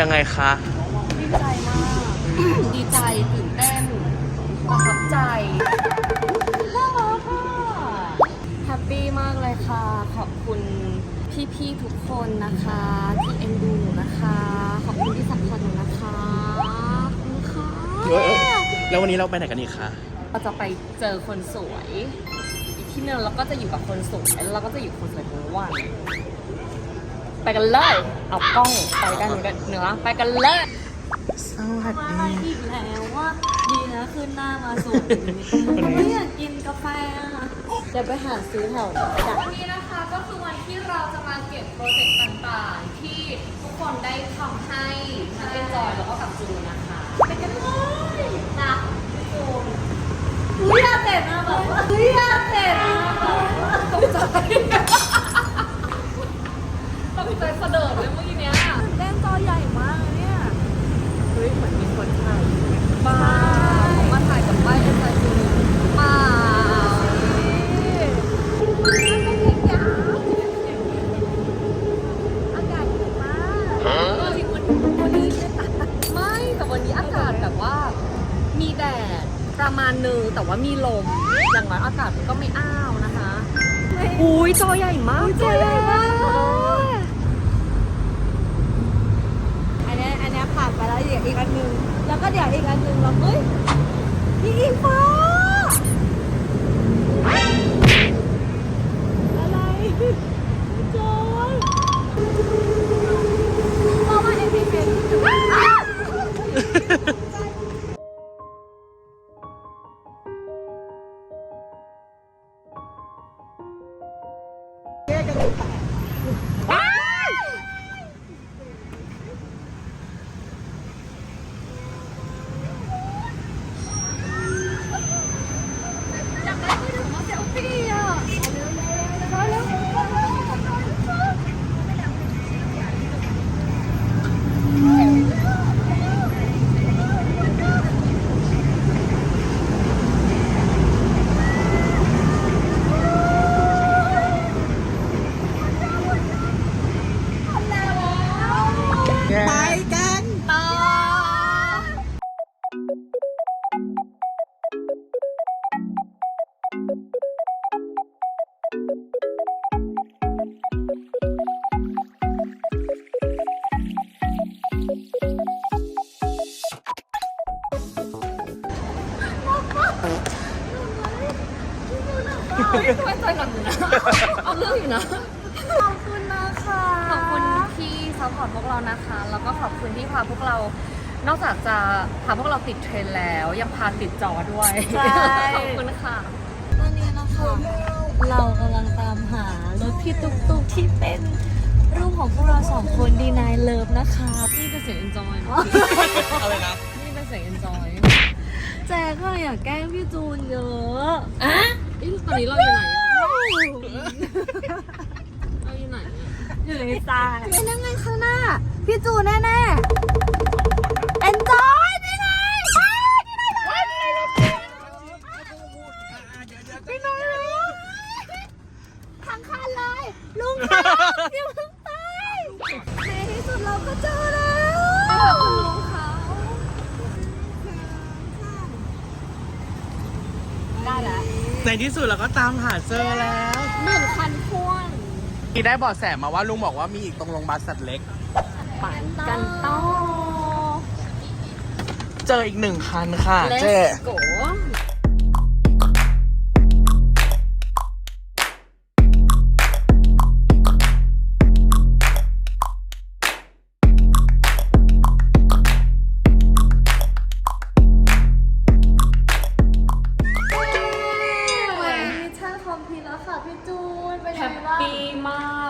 ยังไงคะดีใจมาก ดีใจตื่นเต้นประทับใจน่ารักค่ะแฮปปี้มากเลยค่ะ ขอบคุณพี่ๆทุกคนนะคะ ที่เอ็นดูหนูนะคะ ขอบคุณที่สัพพอร์ตหนูนะคะขอบคุณค่ะเออเออแล้ววันนี้เราไปไหนกันอีกคะเราจะไปเจอคนสวย อีกที่หนึงเราก็จะอยู่กับคนสวยแล้วเราก็จะอยู่กับคนสวยทั้งวัน ไปกันเลย เอากล้องไปกันกันเนื้อไปกันเลย สวัสมาดีอีกแล้วว่าดีนะขึ้นหน้ามาสวยไม่อยากกินกาแฟอะคะเดี๋ยวไปหาซื้อแถวนดักวันนี้นะคะก็คือวันที่เราจะมาเก็บโปรเจกต์ต่างๆ ที่ทุกคนได้ทำให้ทั้งเอ็นจอยแล้วก็กับจูนนะคะไปกันเลยนะพี่จูนอุ้ยอยากเตะนะแบบว่าอุ้ยอยากเตะนะแบบว่าตกใจ ประมาณหนึ่งแต่ว่ามีลม อย่างน้อยอากาศมันก็ไม่อ้าวนะคะอุ้ยจอใหญ่มากจอใหญ่มากอันเนี้ยอันเนี้ยผ่านไปแล้วเดี๋ยวอีกอันหนึงแล้วก็เดี๋ยวอีกอันหนึงเราเฮ้ยพี่อิงฟ้า เฮ้ยทำไมใจหนักอยู่นะเอาเรื่องอยู่นะขอบคุณนะคะขอบคุณที่ซัพพอร์ตพวกเรานะคะ แล้วก็ขอบคุณที่พาพวกเรา นอกจากจะพาพวกเราติดเทรนด์แล้ว ยังพาติดจอด้วยใช่ ขอบคุณค่ะวันนี้นะคะ เรากำลังตามหารถพี่ตุ๊กตุ๊กที่เป็นรูปของพวกเราสองคนดีนายเลิฟนะคะ นี่เป็นเสียง enjoy นะอะไรนะนี่เป็นเสียง enjoy แจ๊ก็อยากแกล้งพี่จูนเยอะ อะ เอ๊ะตอนนี้เราอยู่ไหนอะเราอยู่ไหนอะอยู่ในทรายเป็นยังไงข้างหน้า พี่จูนแน่แน่เอ็นจอยนี่ไงไปไหนแล้วทางคันเลย ลุงครับอย่าเพิ่งไปในที่สุดเราก็เจอแล้ว ไปหาคุณลุงเขา ได้แล้ว ในที่สุดเราก็ตามหาเจอแล้วหนึ่งคันพ่วงที่ได้เบาะแสมาว่าลุงบอกว่ามีอีกตรงโรงพยาบาลสัตว์เล็ก ปั่นกันต่อ เจออีกหนึ่งคันค่ะ Let's เจ๊ go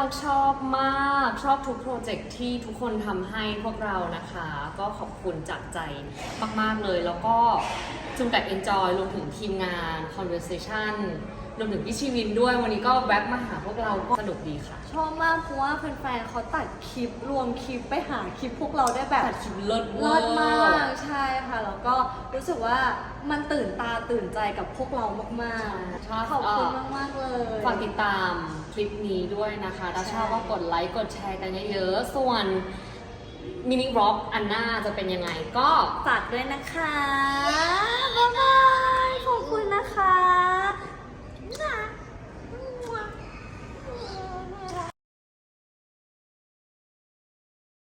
ากชอบมากชอบทุกโปรเจกต์ที่ทุกคนทำให้พวกเรานะคะ ก็ขอบคุณจากใจมาก ๆ เลย แล้วก็จุงแต่ Enjoy รวมถึงทีมงาน Conversation รวมถึงพี่ชีวินด้วย วันนี้ก็แวะมาหาพวกเราก็สนุกดีค่ะชอบมากเพราะว่าแฟนๆเขาตัดคลิปรวมคลิปไปหาคลิปพวกเราได้แบบ ตัดคลิปเลิศเวอเลิร์ศมากใช่ค่ะ แล้วก็รู้สึกว่ามันตื่นตาตื่นใจกับพวกเรามากชอบๆ ขอบคุณมากๆเลย ฝากติดตามคลิปนี้ด้วยนะคะ ถ้าชอบก็กดไลค์กดแชร์กันเยอะๆ ส่วนมินิร็อกอันหน้าจะเป็นยังไงก็ ฝากด้วยนะคะ บ๊ายบาย